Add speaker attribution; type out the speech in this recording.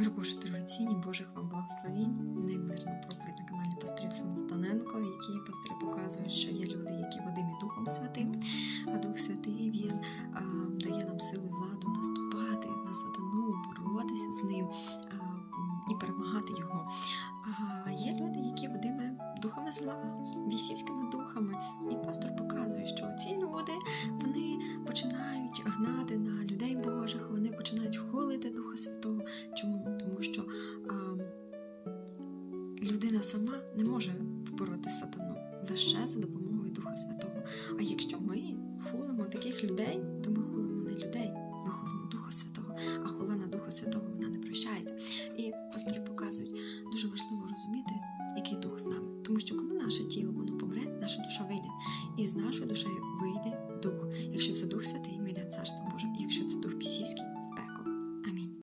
Speaker 1: Мирбоже дорогоцінні, Божих вам благословінь, неймирно проповідь на каналі Пасторів Салтаненко, в якій пастори показують, що є люди, які водимі Духом Святим, а Дух Святий він а, дає нам силу і владу наступати на сатану, боротися з ним а, і перемагати його. А є люди, які водими духами зла, вісівськими духами. людина сама не може побороти сатану лише за допомогою Духа Святого. А якщо ми хулимо таких людей, то ми хулимо не людей, ми хулимо Духа Святого, а хулена Духа Святого вона не прощається. І пастори показують, дуже важливо розуміти, який дух з нами. Тому що коли наше тіло воно помре, наша душа вийде, і з нашою душею вийде.